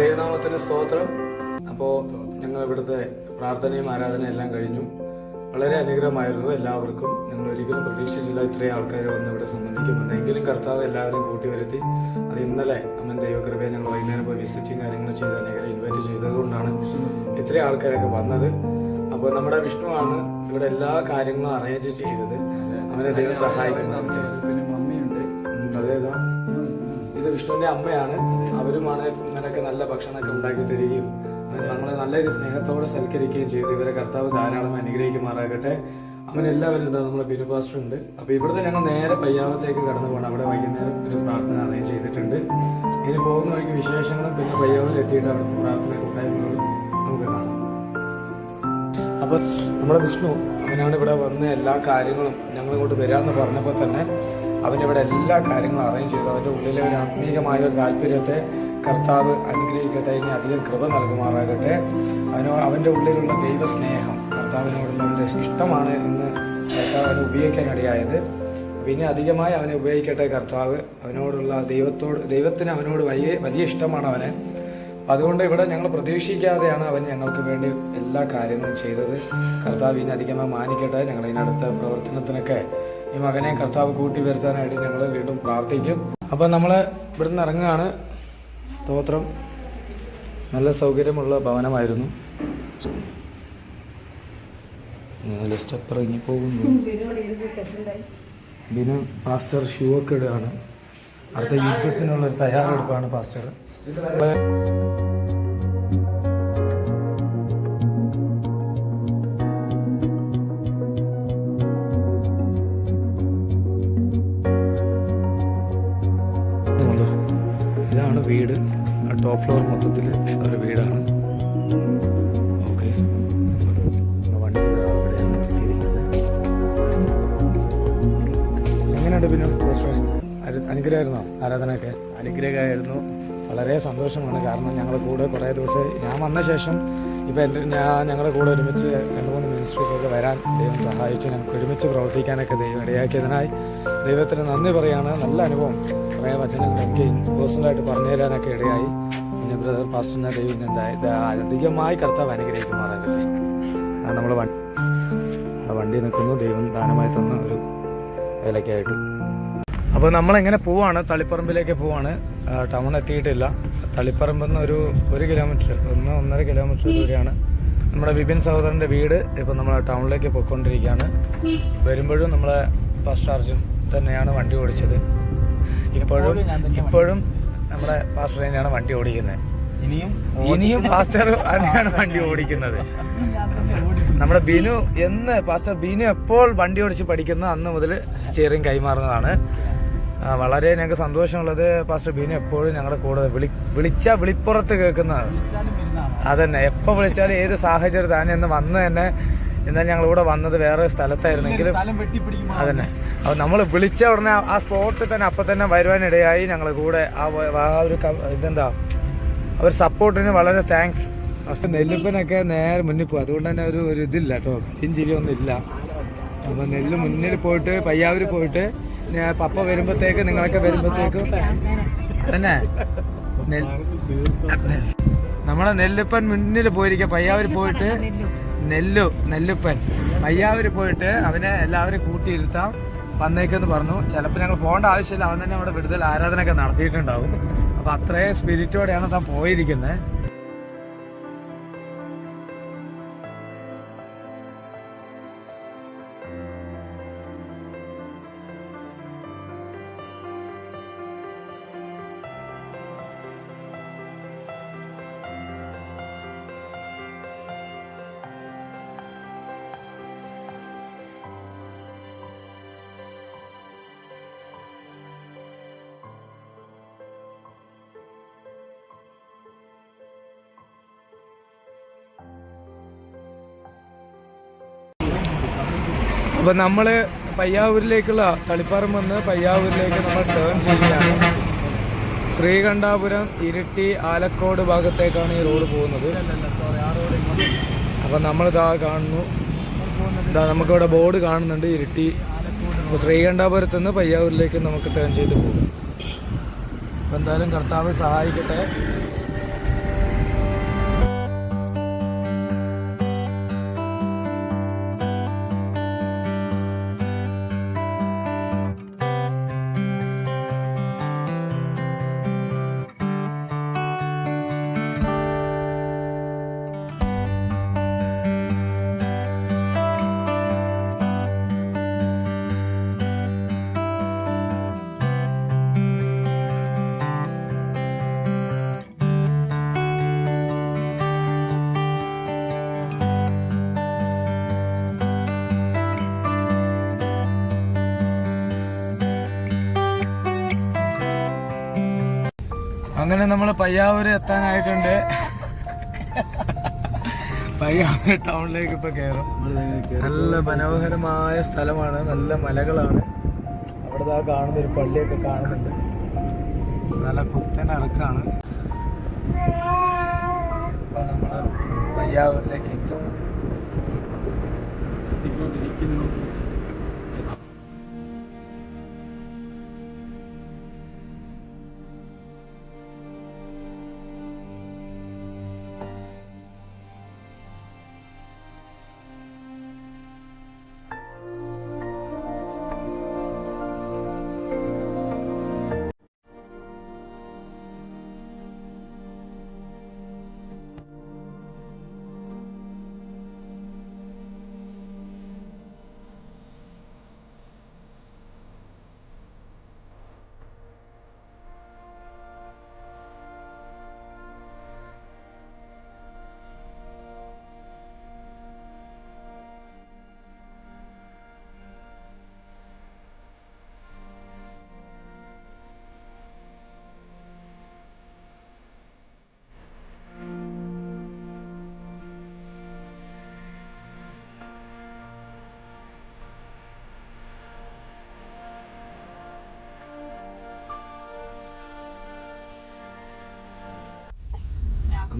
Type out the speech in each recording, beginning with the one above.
ദൈവനാമത്തിന് സ്തോത്രം. അപ്പോ ഞങ്ങൾ ഇവിടുത്തെ പ്രാർത്ഥനയും ആരാധനയും എല്ലാം കഴിഞ്ഞു. വളരെ അനുഗ്രഹമായിരുന്നു എല്ലാവർക്കും. ഞങ്ങൾ ഒരിക്കലും പ്രതീക്ഷിച്ചില്ല ഇത്രയും ആൾക്കാർ വന്ന് ഇവിടെ സംബന്ധിക്കുമെന്ന്. എങ്കിലും കർത്താവ് എല്ലാവരെയും കൂട്ടി വരുത്തി. അത് ഇന്നലെ അമ്മൻ ദൈവകൃപയെ ഞങ്ങൾ വൈകുന്നേരം പോയി വിസിറ്റിംഗ് കാര്യങ്ങൾ ചെയ്ത് അനേകം ഇൻവൈറ്റ് ചെയ്തതുകൊണ്ടാണ് ഇത്രയും ആൾക്കാരൊക്കെ വന്നത്. അപ്പോൾ നമ്മുടെ വിഷ്ണുവാണ് ഇവിടെ എല്ലാ കാര്യങ്ങളും അറേഞ്ച് ചെയ്തത്. അവനെ ദൈവം ഉം, അതേതാ ഇത് വിഷ്ണുവിന്റെ അമ്മയാണ്. അവരുമാണ് ഇങ്ങനെയൊക്കെ നല്ല ഭക്ഷണമൊക്കെ ഉണ്ടാക്കി തരികയും നമ്മളെ നല്ലൊരു സ്നേഹത്തോടെ സൽക്കരിക്കുകയും ചെയ്തു. ഇവരെ കർത്താവ് ധാരാളം അനുഗ്രഹിക്കുമാറാകട്ടെ. അങ്ങനെ എല്ലാവരും എന്താ നമ്മുടെ ബിനു പാസ്റ്റർ ഉണ്ട് അപ്പൊ ഇവിടുന്ന് ഞങ്ങൾ നേരെ പയ്യാവത്തേക്ക് കടന്നു പോകണം. അവിടെ വൈകുന്നേരം ഒരു പ്രാർത്ഥന അറേഞ്ച് ചെയ്തിട്ടുണ്ട്. ഇനി പോകുന്ന വഴിക്ക് വിശേഷങ്ങളും പിന്നെ പയ്യാവിൽ എത്തിയിട്ട് അവിടുത്തെ പ്രാർത്ഥന കൂട്ടായ്മകളും നമുക്ക് കാണാം. അപ്പൊ നമ്മുടെ വിഷ്ണു അവനാണ് ഇവിടെ വന്ന് എല്ലാ കാര്യങ്ങളും ഞങ്ങളിങ്ങോട്ട് വരാമെന്ന് പറഞ്ഞപ്പോൾ തന്നെ അവനിവിടെ എല്ലാ കാര്യങ്ങളും അറേഞ്ച് ചെയ്തു. അവന്റെ ഉള്ളിലെ ഒരു ആത്മീയമായ ഒരു താല്പര്യത്തെ കർത്താവ് അനുഗ്രഹിക്കട്ടെ. ഇനി അധികം കൃപ നൽകുമാറാകട്ടെ. അവനോ അവന്റെ ഉള്ളിലുള്ള ദൈവസ്നേഹം കർത്താവിനോടുള്ള അവന്റെ ഇഷ്ടമാണ് ഇന്ന് കർത്താവ് അവനെ ഉപയോഗിക്കാൻ ഇടയായത്. പിന്നെ അധികമായി അവനെ ഉപയോഗിക്കട്ടെ കർത്താവ്. അവനോടുള്ള ദൈവത്തോട് ദൈവത്തിന് അവനോട് വലിയ വലിയ ഇഷ്ടമാണ് അവനെ. അതുകൊണ്ട് ഇവിടെ ഞങ്ങൾ പ്രതീക്ഷിക്കാതെയാണ് അവൻ ഞങ്ങൾക്ക് വേണ്ടി എല്ലാ കാര്യങ്ങളും ചെയ്തത്. കർത്താവ് ഇനി അധികമായി മാനിക്കട്ടെ. ഞങ്ങൾ ഇതിനടുത്ത പ്രവർത്തനത്തിനൊക്കെ ഈ മകനെ കർത്താവ് കൂട്ടി വരുത്താനായിട്ട് ഞങ്ങൾ വീണ്ടും പ്രാർത്ഥിക്കും. അപ്പോൾ നമ്മൾ ഇവിടുന്ന് ഇറങ്ങുകയാണ്. സ്തോത്രം. നല്ല സൗകര്യമുള്ള ഭവനമായിരുന്നു. നല്ല സ്റ്റെപ്പ് ഇറങ്ങി ബിനു പാസ്റ്റർ ഷൂ അടുത്ത യുദ്ധത്തിനുള്ള ഒരു തയ്യാറെടുപ്പാണ് പാസ്റ്റർ. ടോപ്പ് ഫ്ലോർ മൊത്തത്തിൽ ഒരു വീടാണ്. ഓക്കെ. വണ്ടി ഇതാ അവിടെയാണ് നിർത്തിയിരിക്കുന്നത്. എങ്ങനെയുണ്ട് പിന്നെ അനുഗ്രഹമായിരുന്നോ ആരാധനയൊക്കെ? അനുഗ്രഹമായിരുന്നു. വളരെ സന്തോഷമാണ്. കാരണം ഞങ്ങളുടെ കൂടെ കുറേ ദിവസം ഞാൻ വന്ന ശേഷം ഇപ്പം എന്റെ ഞാൻ ഞങ്ങളുടെ കൂടെ ഒരുമിച്ച് രണ്ട് മൂന്ന് മിനിസ്ട്രിക്കൊക്കെ വരാൻ ദൈവം സഹായിച്ചു. ഞങ്ങൾക്ക് ഒരുമിച്ച് പ്രവർത്തിക്കാനൊക്കെ ദൈവം ഇടയാക്കിയതിനായി ദൈവത്തിന് നന്ദി പറയാണ്. നല്ല അനുഭവം. കുറേ വചനങ്ങളൊക്കെ പേഴ്സണലായിട്ട് പറഞ്ഞു തരാനൊക്കെ ഇടയായി. പിന്നെ ബ്രദർ പാസ്റ്ററിനെ ദൈവം അധികമായി കർത്താവ് അനുഗ്രഹിക്കുമാറാകട്ടെ. നമ്മൾ വണ്ടി നിൽക്കുന്നു. ദൈവം ദാനമായി തന്ന ഒരു വിലക്കായിട്ട്. അപ്പോൾ നമ്മളെങ്ങനെ പോവാണ്? തളിപ്പറമ്പിലേക്ക് പോവാണ്. ടൗൺ എത്തിയിട്ടില്ല. തളിപ്പറമ്പിൽ നിന്ന് ഒരു ഒരു കിലോമീറ്റർ ഒന്ന് ഒന്നര കിലോമീറ്റർ ദൂരെയാണ്. നമ്മുടെ വിപിൻ സഹോദരന്റെ വീട് ഇപ്പോൾ നമ്മൾ ടൗണിലേക്ക് പോയിക്കൊണ്ടിരിക്കുകയാണ്. വരുമ്പോഴും നമ്മളെ ഫസ്റ്റ് ചാർജും തന്നെയാണ് വണ്ടി ഓടിച്ചത്. ഇപ്പോഴും ഇപ്പോഴും നമ്മുടെ പാസ്റ്റർ തന്നെയാണ് വണ്ടി ഓടിക്കുന്നത്. ഇനിയും ഇനിയും പാസ്റ്റർ തന്നെയാണ് വണ്ടി ഓടിക്കുന്നത്. നമ്മുടെ ബിനു എന്ന് പാസ്റ്റർ ബിനു എപ്പോൾ വണ്ടി ഓടിച്ച് പഠിക്കുന്ന അന്ന് മുതൽ സ്റ്റിയറിംഗ് കൈമാറുന്നതാണ്. വളരെ ഞങ്ങൾക്ക് സന്തോഷമുള്ളത് പാസ്റ്റർ ബിനു എപ്പോഴും ഞങ്ങളുടെ കൂടെ വിളി വിളിച്ച വിളിപ്പുറത്ത് കേൾക്കുന്നതാണ്. അതന്നെ എപ്പോൾ വിളിച്ചാലും ഏത് സാഹചര്യം താൻ എന്ന് വന്ന് തന്നെ എന്നാൽ ഞങ്ങൾ ഇവിടെ വന്നത് വേറെ സ്ഥലത്തായിരുന്നെങ്കിലും അതന്നെ. അപ്പോൾ നമ്മൾ വിളിച്ച ഉടനെ ആ സ്പോട്ടിൽ തന്നെ അപ്പൊ തന്നെ വരുവാനിടയായി ഞങ്ങൾ കൂടെ. ആ ഒരു ഇതെന്താ? അവർ ഒരു സപ്പോർട്ടിന് വളരെ താങ്ക്സ് ഫസ്റ്റ് നെല്ലിപ്പനൊക്കെ നേരെ മുന്നിൽ പോകും അതുകൊണ്ട് തന്നെ ഒരു ഒരു ഇതില്ല കേട്ടോ. ചിരി ഒന്നും ഇല്ല അപ്പോൾ നെല്ല് മുന്നിൽ പോയിട്ട് പയ്യാവൂർ പോയിട്ട് ഞാൻ പപ്പ വരുമ്പോഴത്തേക്ക് നിങ്ങളൊക്കെ വരുമ്പോഴത്തേക്കും അതന്നെ. നമ്മളെ നെല്ലിപ്പൻ മുന്നിൽ പോയിരിക്കുക പയ്യാവൂർ പോയിട്ട് നെല്ലു നെല്ലുപ്പൻ. പയ്യാവൂർ പോയിട്ട് അവനെ എല്ലാവരും കൂട്ടിയിരുത്താം. വന്നേക്കെന്ന് പറഞ്ഞു. ചിലപ്പോൾ ഞങ്ങൾ പോകേണ്ട ആവശ്യമില്ല. അവൻ തന്നെ അവിടെ വിടുതൽ ആരാധനയൊക്കെ നടത്തിയിട്ടുണ്ടാവും. അപ്പം അത്രയും സ്പിരിറ്റോടെയാണ് താൻ പോയിരിക്കുന്നത് അപ്പൊ നമ്മൾ പയ്യാവൂരിലേക്കുള്ള തളിപ്പാറം വന്ന് പയ്യാവൂരിലേക്ക് നമ്മൾ ടേൺ ചെയ്യുകയാണ്. ശ്രീകണ്ഠാപുരം ഇരിട്ടി ആലക്കോട് ഭാഗത്തേക്കാണ് ഈ റോഡ് പോകുന്നത്. അപ്പം നമ്മളിതാ കാണുന്നു. നമുക്കിവിടെ ബോർഡ് കാണുന്നുണ്ട് ഇരിട്ടി. അപ്പോൾ ശ്രീകണ്ഠാപുരത്ത് നിന്ന് പയ്യാവൂരിലേക്ക് നമുക്ക് ടേൺ ചെയ്ത് പോകും. അപ്പം എന്തായാലും കർത്താവ് സഹായിക്കട്ടെ. അങ്ങനെ നമ്മൾ പയ്യാവൂര് എത്താനായിട്ടുണ്ട്. പയ്യാവൂർ ടൗണിലേക്ക് ഇപ്പൊ കയറും നല്ല മനോഹരമായ സ്ഥലമാണ്. നല്ല മലകളാണ്. അവിടെ ആ കാണുന്ന ഒരു പള്ളിയൊക്കെ കാണുന്നുണ്ട്. നല്ല കുത്തൻ ഇറക്കാണ് അപ്പൊ നമ്മൾ പയ്യാവൂരിലേക്ക് എത്തും. എത്തിക്കൊണ്ടിരിക്കുന്നു.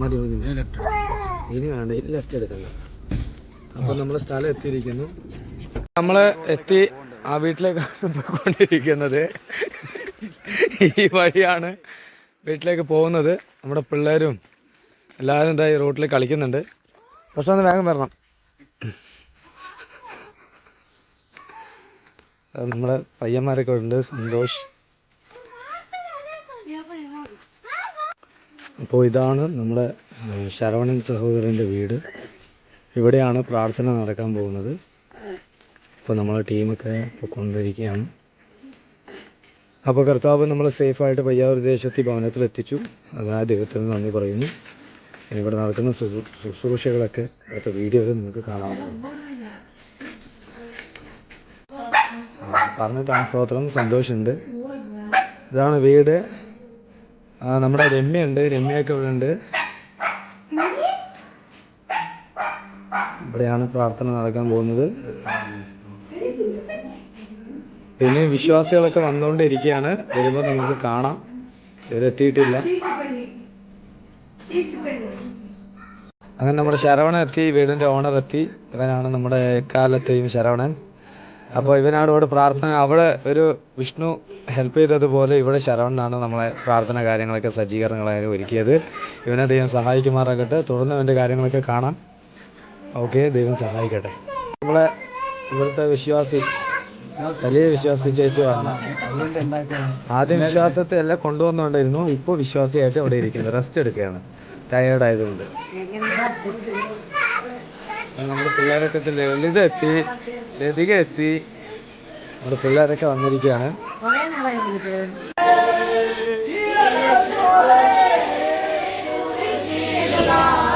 മതി മതി ഇനി വേണ്ട ഇനി ലെഫ്റ്റ് എടുക്കണ്ട. അപ്പൊ നമ്മൾ സ്ഥലം എത്തിയിരിക്കുന്നു. നമ്മൾ എത്തി ആ വീട്ടിലേക്കാണ് പോയിക്കൊണ്ടിരിക്കുന്നത് ഈ വഴിയാണ് വീട്ടിലേക്ക് പോകുന്നത്. നമ്മുടെ പിള്ളേരും എല്ലാവരും ഈ റോട്ടിൽ കളിക്കുന്നുണ്ട്. പക്ഷെ ഒന്ന് വേഗം വരണം. നമ്മുടെ പയ്യന്മാരൊക്കെ ഉണ്ട്. സന്തോഷ് അപ്പോൾ ഇതാണ് നമ്മുടെ ശരവണൻ സഹോദരന്റെ വീട്. ഇവിടെയാണ് പ്രാർത്ഥന നടക്കാൻ പോകുന്നത്. അപ്പോൾ നമ്മളെ ടീമൊക്കെ കൊണ്ടിരിക്കുകയാണ്. അപ്പോൾ കർത്താവ് നമ്മൾ സേഫായിട്ട് പയ്യാവൂർ ദേശത്തി ഭവനത്തിൽ എത്തിച്ചു. അതാ ദൈവത്തിന് നന്ദി പറയുന്നു. ഇവിടെ നടക്കുന്ന ശുശ്രൂ- ശുശ്രൂഷകളൊക്കെ അടുത്ത വീഡിയോയിൽ നിങ്ങൾക്ക് കാണാം. പറഞ്ഞിട്ടാണ് സ്തോത്രം. സന്തോഷമുണ്ട്. ഇതാണ് വീട്. ആ, നമ്മുടെ രമ്യുണ്ട് രമ്യൊക്കെ ഇവിടെ ഉണ്ട് ഇവിടെയാണ് പ്രാർത്ഥന നടക്കാൻ പോകുന്നത്. പിന്നെ വിശ്വാസികളൊക്കെ വന്നുകൊണ്ടിരിക്കുകയാണ്. വരുമ്പോൾ നമുക്ക് കാണാം. ഇവരെത്തിയിട്ടില്ല അങ്ങനെ നമ്മുടെ ശരവണൻ എത്തി വീടിന്റെ ഓണർ എത്തി. ഇവനാണ് നമ്മുടെ എക്കാലത്തെയും ശരവണൻ. അപ്പോൾ ഇവിടെ പ്രാർത്ഥന. അവിടെ ഒരു വിഷ്ണു ഹെൽപ്പ് ചെയ്തതുപോലെ ഇവിടെ ശരവണനാണ് നമ്മളെ പ്രാർത്ഥന കാര്യങ്ങളൊക്കെ സജ്ജീകരണങ്ങളായാലും ഒരുക്കിയത്. ഇവനെ ദൈവം സഹായിക്കുമാറാകട്ടെ. തുടർന്ന് അവന്റെ കാര്യങ്ങളൊക്കെ കാണാം. ഓക്കെ ദൈവം സഹായിക്കട്ടെ. നമ്മളെ ഇവിടുത്തെ വിശ്വാസി വലിയ വിശ്വാസി ചേച്ചി വന്നു. ആദ്യം വിശ്വാസത്തെ എല്ലാം കൊണ്ടുവന്നുകൊണ്ടിരുന്നു. ഇപ്പോൾ വിശ്വാസിയായിട്ട് അവിടെ ഇരിക്കുന്നു. റെസ്റ്റ് എടുക്കുകയാണ്. ടയേർഡ് ആയതുകൊണ്ട്. നമ്മുടെ പിള്ളേരൊക്കെ ലളിതെത്തി ലതിക എത്തി. നമ്മുടെ പിള്ളേരൊക്കെ വന്നിരിക്കുകയാണ്. Yeah.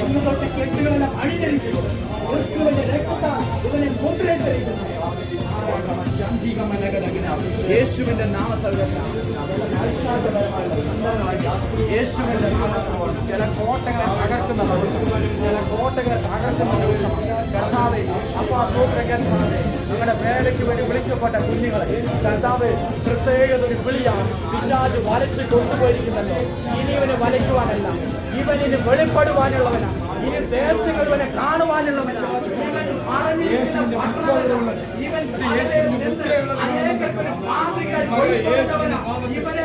എന്ന് തൊട്ട് കെട്ടുകളെല്ലാം അണിഞ്ഞരിക്കുന്നു ഇവനെ മൂത്രേറ്ററിക്കുന്നു യേശുവിന്റെ നാമത്തിൽ യേശുവിന്റെ നാമത്തിൽ ചില കോട്ടകളെ തകർക്കുന്ന ദിവസം ചില കോട്ടകളെ തകർക്കുന്ന ദിവസം കർത്താവെ അപ്പാ സൂത്രകർത്താവെ നിങ്ങളുടെ വേലയ്ക്ക് വേണ്ടി വിളിക്കപ്പെട്ട കുഞ്ഞുങ്ങളെ കർത്താവ് പ്രത്യേകത ഒരു വിളിയാണ് പിശാജ് വലച്ച് കൊണ്ടുപോയിരിക്കുന്നല്ലോ. ഇനി ഇവനെ വലയ്ക്കുവാനല്ല. ഇവനിന് വെളിപ്പെടുവാനുള്ളവനാണ് ഇനി ദേശങ്ങൾ ഇവനെ കാണുവാനുള്ളവനാണ് ഇവൻ അറിഞ്ഞിരിക്കുന്ന ഇവൻ ഇവനെ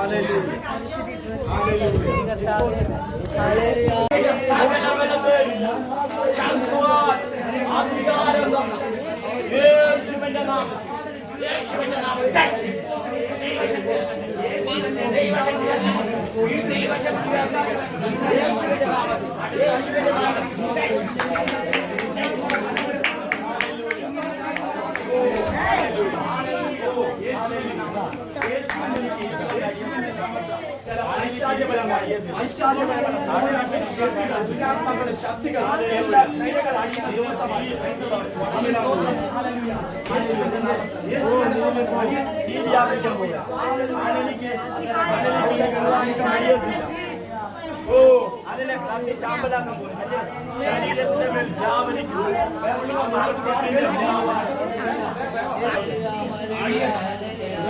Hallelujah. Yeah.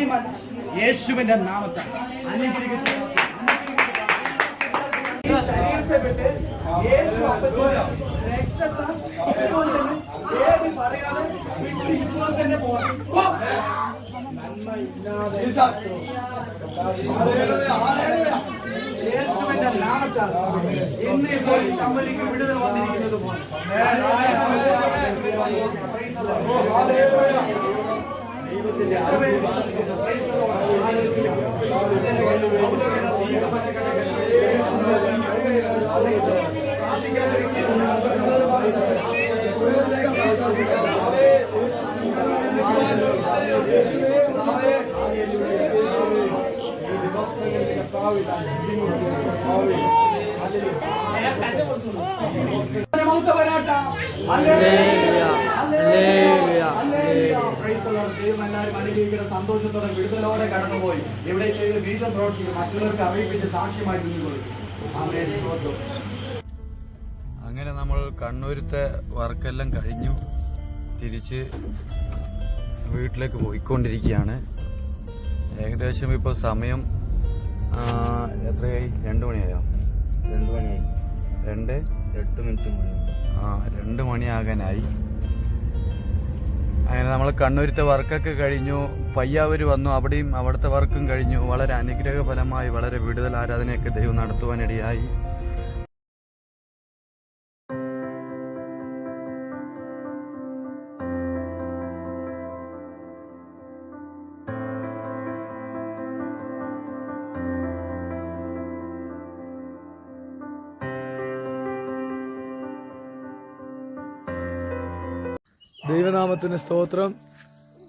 തന്ന യേശുവിന്റെ നാമത്തിൽ യേശുവിന്റെ യേശുവിന്റെ നാമത്തിൽ ഇന്ന് ഇപ്പോൾ സമ്മതിക്ക് വിടുതൽ വന്നിരിക്കുന്നത് പോലെ. എല്ലാവരും സന്തോഷത്തോടെ വിടുതലോടെ കടന്നുപോയി. ഇവിടെ ചെയ്ത് വിവിധ പ്രവർത്തികൾ മറ്റുള്ളവർക്ക് അറിയിപ്പിച്ച് സാക്ഷ്യമായി. സ്തോത്രം. അങ്ങനെ നമ്മൾ കണ്ണൂരത്തെ വർക്കെല്ലാം കഴിഞ്ഞു. തിരിച്ച് വീട്ടിലേക്ക് പോയിക്കൊണ്ടിരിക്കുകയാണ്. ഏകദേശം ഇപ്പോൾ സമയം എത്രയായി? രണ്ട് മണിയായോ? രണ്ട് മണിയായി. രണ്ട് എട്ട് മിനിറ്റ് മണി ആ രണ്ട് മണിയാകാനായി. അങ്ങനെ നമ്മൾ കണ്ണൂരിത്തെ വർക്കൊക്കെ കഴിഞ്ഞു. പയ്യാവൂർ വന്നു. അവിടെയും അവിടുത്തെ വർക്കും കഴിഞ്ഞു. വളരെ അനുഗ്രഹഫലമായി വളരെ വിടുതൽ ആരാധനയൊക്കെ ദൈവം നടത്തുവാനിടയായി. ദൈവനാമത്തിന് സ്തോത്രം.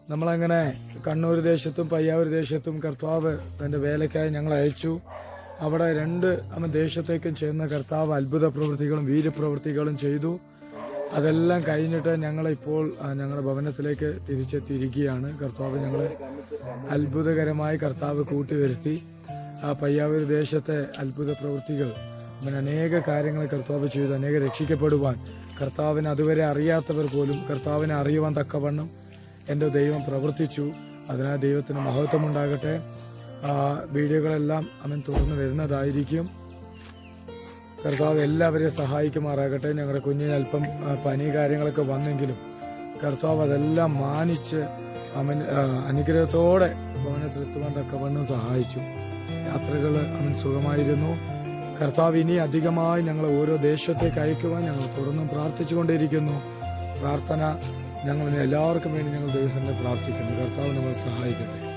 നമ്മളങ്ങനെ കണ്ണൂർ ദേശത്തും പയ്യാവൂർ ദേശത്തും കർത്താവ് തന്റെ വേലയ്ക്കായി ഞങ്ങൾ അയച്ചു. അവിടെ രണ്ട് അമ്മ ദേശത്തേക്കും ചെയ്യുന്ന കർത്താവ് അത്ഭുത പ്രവൃത്തികളും വീര്യപ്രവൃത്തികളും ചെയ്തു. അതെല്ലാം കഴിഞ്ഞിട്ട് ഞങ്ങളിപ്പോൾ ഞങ്ങളുടെ ഭവനത്തിലേക്ക് തിരിച്ചെത്തിയിരിക്കുകയാണ്. കർത്താവ് ഞങ്ങളെ അത്ഭുതകരമായി കർത്താവ് കൂട്ടി കൂട്ടിവരുത്തി. ആ പയ്യാവൂർ ദേശത്തെ അത്ഭുത പ്രവൃത്തികൾ അങ്ങനെ അനേക കാര്യങ്ങൾ കർത്താവ് ചെയ്തു. അനേകം രക്ഷിക്കപ്പെടുവാൻ കർത്താവിനെ അതുവരെ അറിയാത്തവർ പോലും കർത്താവിനെ അറിയുവാൻ തക്കവണ്ണം എന്റെ ദൈവം പ്രവർത്തിച്ചു. അതിനാൽ ദൈവത്തിന് മഹത്വമുണ്ടാകട്ടെ. ആ വീഡിയോകളെല്ലാം അവൻ തുറന്നു വരുന്നതായിരിക്കും. കർത്താവ് എല്ലാവരെയും സഹായിക്കുമാറാകട്ടെ. ഞങ്ങളുടെ കുഞ്ഞിന് അല്പം പനി കാര്യങ്ങളൊക്കെ വന്നെങ്കിലും കർത്താവ് അതെല്ലാം മാനിച്ച് അവൻ അനുഗ്രഹത്തോടെ ഭവനത്തിലെത്തുവാൻ തക്കവണ്ണം സഹായിച്ചു. യാത്രകൾ അവൻ സുഖമായിരുന്നു. കർത്താവ് ഇനി അധികമായി ഞങ്ങൾ ഓരോ ദേശത്തേക്ക് അയക്കുവാൻ ഞങ്ങൾ തുടർന്നും പ്രാർത്ഥിച്ചുകൊണ്ടേയിരിക്കുന്നു പ്രാർത്ഥന ഞങ്ങൾ എല്ലാവർക്കും വേണ്ടി ഞങ്ങൾ ദൈവത്തിനെ പ്രാർത്ഥിക്കുന്നു. കർത്താവ് നമ്മളെ സഹായിക്കട്ടെ.